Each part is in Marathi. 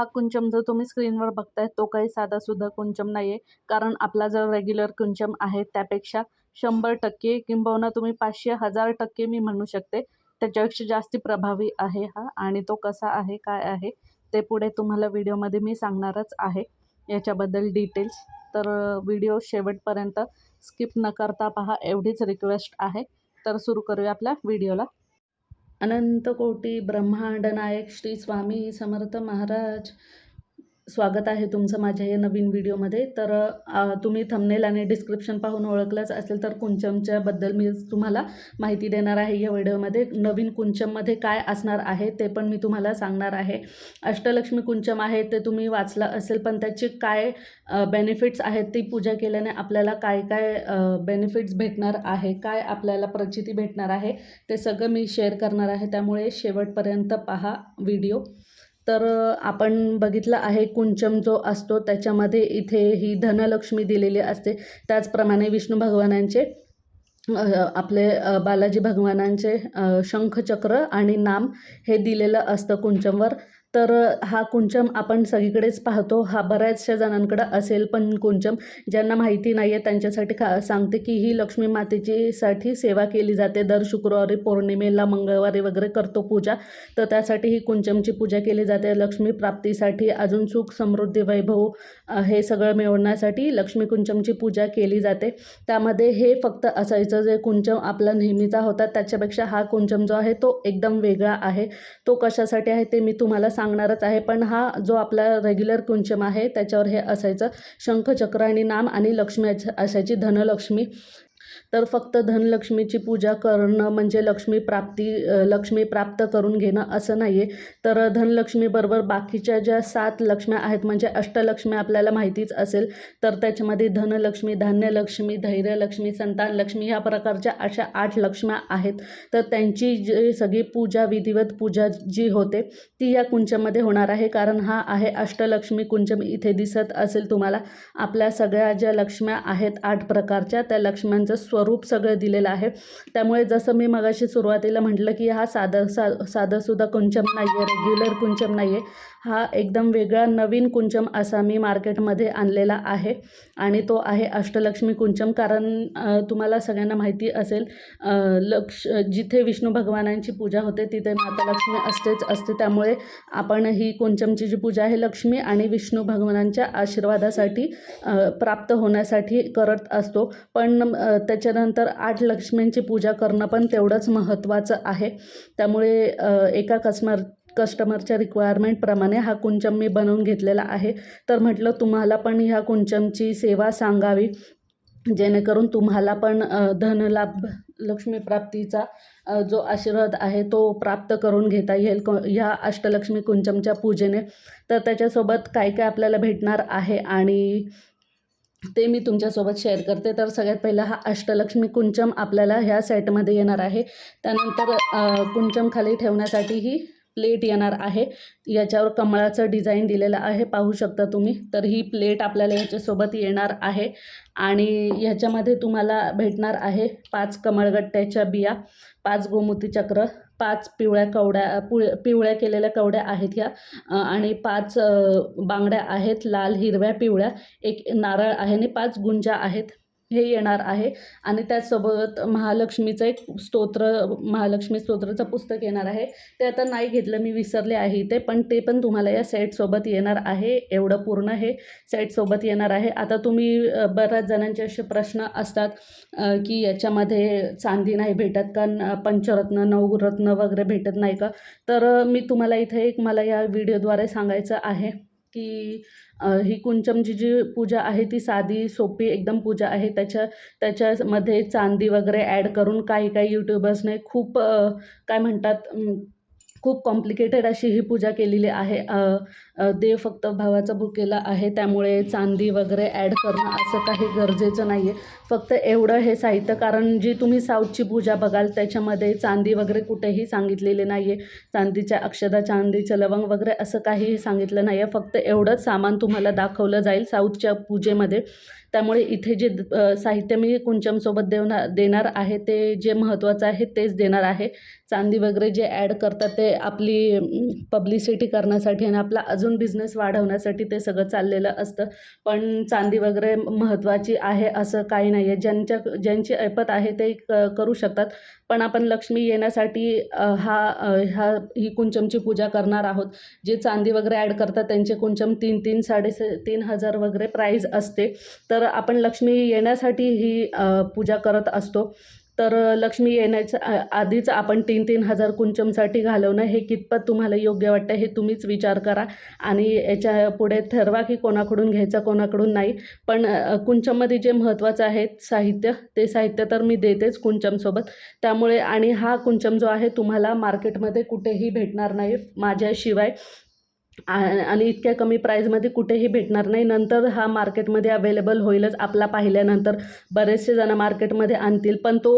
हा कुंचम जो तुम्ही स्क्रीनवर बघताय तो काही साधासुद्धा कुंचम नाही आहे कारण आपला जो रेग्युलर कुंचम आहे त्यापेक्षा शंभर टक्के किंबहुना तुम्ही पाचशे हजार टक्के मी म्हणू शकते. त्याच्यापेक्षा जास्त प्रभावी आहे हा आणि तो कसा आहे काय आहे ते पुढे तुम्हाला व्हिडिओमध्ये मी सांगणारच आहे. याच्याबद्दल डिटेल्स तर व्हिडिओ शेवटपर्यंत स्किप न करता पहा एवढीच रिक्वेस्ट आहे. तर सुरू करूया आपल्या व्हिडिओला. अनंत कोटी ब्रह्मांड नायक श्री स्वामी समर्थ महाराज. स्वागत आहे तुमचं माझ्या या नवीन व्हिडिओमध्ये. तर तुम्ही थंबनेल आणि डिस्क्रिप्शन पाहून ओळखलंच असेल तर कुंचमच्याबद्दल मी तुम्हाला माहिती देणार आहे या व्हिडिओमध्ये. नवीन कुंचममध्ये काय असणार आहे ते पण मी तुम्हाला सांगणार आहे. अष्टलक्ष्मी कुंचम आहे ते तुम्ही वाचलं असेल पण त्याचे काय बेनिफिट्स आहेत ती पूजा केल्याने आपल्याला काय काय बेनिफिट्स भेटणार आहे काय आपल्याला प्रचिती भेटणार आहे ते सगळं मी शेअर करणार आहे. त्यामुळे शेवटपर्यंत पहा व्हिडिओ. तर आपण बघितलं आहे कुंचम जो असतो त्याच्यामध्ये इथे ही धनलक्ष्मी दिलेली असते. त्याचप्रमाणे विष्णू भगवानांचे आपले बालाजी भगवानांचे शंखचक्र आणि नाम हे दिलेलं असतं कुंचमवर. तर हा कुंचम आपण सगळीकडेच पाहतो. हा बऱ्याचशा जणांकडं असेल पण कुंचम ज्यांना माहिती नाही आहे त्यांच्यासाठी खा सांगते की ही लक्ष्मी मातेची साठी सेवा केली जाते. दर शुक्रवारी पौर्णिमेला मंगळवारी वगैरे करतो पूजा. तर त्यासाठी ही कुंचमची पूजा केली जाते. लक्ष्मी प्राप्तीसाठी अजून सुख समृद्धी वैभव हे सगळं मिळवण्यासाठी लक्ष्मी कुंचमची पूजा केली जाते. त्यामध्ये हे फक्त असायचं जे कुंचम आपला नेहमीचा होता. त्याच्यापेक्षा हा कुंचम जो आहे तो एकदम वेगळा आहे. तो कशासाठी आहे ते मी तुम्हाला सांगणारच आहे. पण हा जो आपला रेग्युलर कुंचम आहे त्याच्यावर हे असायचं. शंखचक्र आणि नाम आणि लक्ष्मी असायची. धनलक्ष्मी. तर फक्त धनलक्ष्मीची पूजा करणं म्हणजे लक्ष्मी प्राप्ती लक्ष्मी प्राप्त करून घेणं असं नाही आहे तर धनलक्ष्मीबरोबर बाकीच्या ज्या सात लक्ष्म्या आहेत म्हणजे अष्टलक्ष्मी आपल्याला माहितीच असेल तर त्याच्यामध्ये धनलक्ष्मी धान्यलक्ष्मी धैर्यलक्ष्मी संतानलक्ष्मी ह्या प्रकारच्या अशा आठ लक्ष्म्या आहेत. तर त्यांची जी सगळी पूजा विधिवत पूजा जी होते ती या कुंचमध्ये होणार आहे. कारण हा आहे अष्टलक्ष्मी कुंचम. इथे दिसत असेल तुम्हाला आपल्या सगळ्या ज्या लक्ष्म्या आहेत आठ प्रकारच्या त्या लक्ष्म्यांचं स्वरूप सगळं दिलेलं आहे. त्यामुळे जसं मी मगाशी सुरुवातीला म्हटलं की हा साधं सा साधंसुद्धा कुंचम नाही आहे रेग्युलर कुंचम नाही आहे हा एकदम वेगळा नवीन कुंचम असा मी मार्केटमध्ये आणलेला आहे आणि तो आहे अष्टलक्ष्मी कुंचम. कारण तुम्हाला सगळ्यांना माहिती असेल लक्ष जिथे विष्णू भगवानांची पूजा होते तिथे माता लक्ष्मी असतेच असते. त्यामुळे आपण ही कुंचमची जी पूजा आहे लक्ष्मी आणि विष्णू भगवानांच्या आशीर्वादासाठी प्राप्त होण्यासाठी करत असतो. पण त्याच्यानंतर आठ लक्ष्म्यांची पूजा करणं पण तेवढंच महत्त्वाचं आहे. त्यामुळे एका कस्मर कस्टमरच्या रिक्वायरमेंटप्रमाणे हा कुंचम मी बनवून घेतलेला आहे. तर म्हटलं तुम्हाला पण ह्या कुंचमची सेवा सांगावी. जेणेकरून तुम्हाला पण धनलाभ लक्ष्मीप्राप्तीचा जो आशीर्वाद आहे तो प्राप्त करून घेता येईल क ह्या अष्टलक्ष्मी कुंचमच्या पूजेने. तर त्याच्यासोबत काय काय आपल्याला भेटणार आहे आणि ते मी तुमच्यासोबत शेअर करते. तर सगळ्यात पहिला हा अष्टलक्ष्मी कुंचम आपल्याला ह्या सेटमध्ये येणार आहे. त्यानंतर कुंचम खाली ठेवण्यासाठी ही प्लेट येणार आहे. याच्यावर कमळाचं डिझाईन दिलेलं आहे. पाहू शकता तुम्ही. तर ही प्लेट आपल्याला याच्यासोबत येणार आहे. आणि ह्याच्यामध्ये तुम्हाला भेटणार आहे पाच कमळगट्ट्याच्या बिया पाच गोमुती चक्र पाच पिवळ्या कवड्या पुळ पिवळ्या केलेल्या कवड्या आहेत ह्या आणि पाच बांगड्या आहेत. लाल हिरव्या पिवळ्या. एक नारळ आहे आणि पाच गुंजा आहेत. हे येणार आहे. आणि त्याचसोबत महालक्ष्मीचं एक स्तोत्र महालक्ष्मी स्तोत्राचं पुस्तक येणार आहे. ते आता नाही घेतलं मी विसरले आहे इथे पण ते पण तुम्हाला या सेटसोबत येणार आहे. एवढं पूर्ण हे सेटसोबत येणार आहे. आता तुम्ही बऱ्याच जणांचे असे प्रश्न असतात की याच्यामध्ये चांदी नाही भेटत का? पंचरत्न नवरत्न वगैरे भेटत नाही का? तर मी तुम्हाला इथे एक मला या व्हिडिओद्वारे सांगायचं आहे की ही कुंचमची जी पूजा आहे ती साधी सोपी एकदम पूजा आहे. त्याच्या त्याच्यामध्ये चांदी वगैरे ॲड करून काही काही यूट्यूबर्सने खूप काय म्हणतात खूप कॉम्प्लिकेटेड अशी ही पूजा केलेली आहे. देव फक्त भावाचा भुकेला आहे त्यामुळे चांदी वगैरे ॲड करणं असं काही गरजेचं नाही आहे फक्त एवढं हे साहित्य कारण जी तुम्ही साऊथची पूजा बघाल त्याच्यामध्ये चांदी वगैरे कुठेही सांगितलेले नाही आहे चांदीच्या अक्षदा चांदीचं लवंग वगैरे असं काहीही सांगितलं नाही आहे फक्त एवढंच सामान तुम्हाला दाखवलं जाईल साऊथच्या पूजेमध्ये. त्यामुळे इथे जे साहित्य मी कुंचमसोबत देवणार देणार आहे ते जे महत्त्वाचं आहे तेच देणार आहे. चांदी वगैरे जे ॲड करतात ते आपली पब्लिसिटी करण्यासाठी आणि आपला अजून बिझनेस वाढवण्यासाठी ते सगळं चाललेलं असतं. पण चांदी वगैरे महत्त्वाची आहे असं काही नाही आहे ज्यांच्या ज्यांची ऐपत आहे ते क करू शकतात. पण आपण लक्ष्मी येण्यासाठी हा हा ह्या ही कुंचमची पूजा करणार आहोत. जे चांदी वगैरे ॲड करतात त्यांचे कुंचम तीन तीन साडेसे तीन हजार वगैरे प्राईज असते. तर तर आपण लक्ष्मी येण्यासाठी ही पूजा करत असतो. तर लक्ष्मी येण्याच्या आधीच आपण तीन तीन हजार कुंचमसाठी घालवणं हे कितपत तुम्हाला योग्य वाटतं हे तुम्हीच विचार करा. आणि याच्यापुढे ठरवा की कोणाकडून घ्यायचं कोणाकडून नाही. पण कुंचममध्ये जे महत्त्वाचं आहे साहित्य ते साहित्य तर मी देतेच कुंचमसोबत. त्यामुळे आणि हा कुंचम जो आहे तुम्हाला मार्केटमध्ये कुठेही भेटणार नाही माझ्याशिवाय. आणि इतक्या कमी प्राईजमध्ये कुठेही भेटणार नाही. नंतर हा मार्केटमध्ये अवेलेबल होईलच आपला पाहिल्यानंतर. बरेचसे जण मार्केटमध्ये आणतील पण तो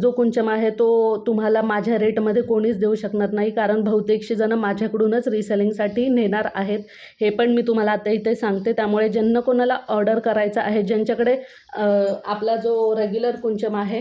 जो कुंचम आहे तो तुम्हाला माझ्या रेटमध्ये कोणीच देऊ शकणार नाही. कारण बहुतेकशे जण माझ्याकडूनच रिसेलिंगसाठी नेणार आहेत. हे पण मी तुम्हाला आता इथे सांगते. त्यामुळे ज्यांना कोणाला ऑर्डर करायचा आहे ज्यांच्याकडे आपला जो रेग्युलर कुंचम आहे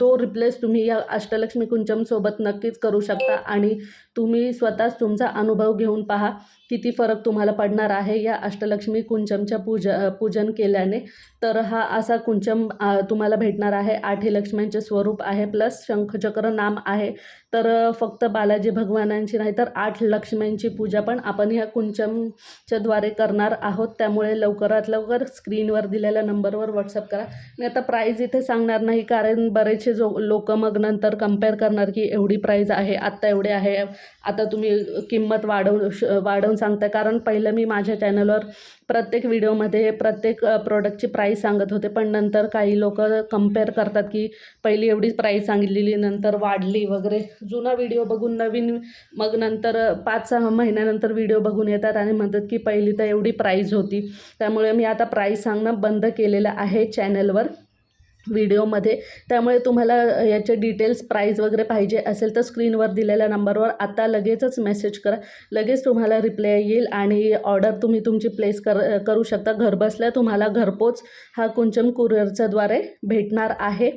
तो रिप्लेस तुम्ही या अष्टलक्ष्मी कुंचमसोबत नक्कीच करू शकता. आणि तुम्ही स्वतःच तुमचा अनुभव घेऊन पहा किती फरक तुम्हाला पडणार आहे या अष्टलक्ष्मी कुंचमच्या पूजा पूजन केल्याने. तर हा असा कुंचम तुम्हाला भेटणार आहे. आठही लक्ष्म्यांचे स्वरूप आहे प्लस शंखचक्र नाम आहे. तर फक्त बालाजी भगवानांची नाही तर आठ लक्ष्म्यांची पूजा पण आपण ह्या कुंचमच्याद्वारे करणार आहोत. त्यामुळे लवकरात लवकर स्क्रीनवर दिलेल्या नंबरवर व्हॉट्सअप करा. मी आता प्राईज इथे सांगणार नाही कारण बरेचसे जो लोक मग नंतर कंपेअर करणार की एवढी प्राईज आहे आत्ता एवढे आहे आता तुम्ही किंमत वाढवून श वाढवून सांगता कारण पहिलं मी माझ्या चॅनलवर प्रत्येक व्हिडिओमध्ये प्रत्येक प्रोडक्टची प्राईस सांगत होते. पण नंतर काही लोक कंपेअर करतात की पहिली एवढी प्राईस सांगितलेली नंतर वाढली वगैरे. जुना व्हिडिओ बघून नवीन मग नंतर पाच सहा महिन्यानंतर व्हिडिओ बघून येतात आणि म्हणतात की पहिली तर एवढी प्राईज होती. त्यामुळे मी आता प्राईज सांगणं बंद केलेलं आहे चॅनलवर व्हिडिओमध्ये त्यामुळे तुम्हाला याचे डिटेल्स प्राईज वगैरे पाहिजे असेल तर स्क्रीनवर दिलेल्या नंबरवर आता लगेचच मेसेज करा. लगेच तुम्हाला रिप्लाय येईल आणि ऑर्डर तुम्ही तुमची प्लेस कर करू शकता. घरबसल्या तुम्हाला घरपोच हा कुंचम कुरिअरच्याद्वारे भेटणार आहे.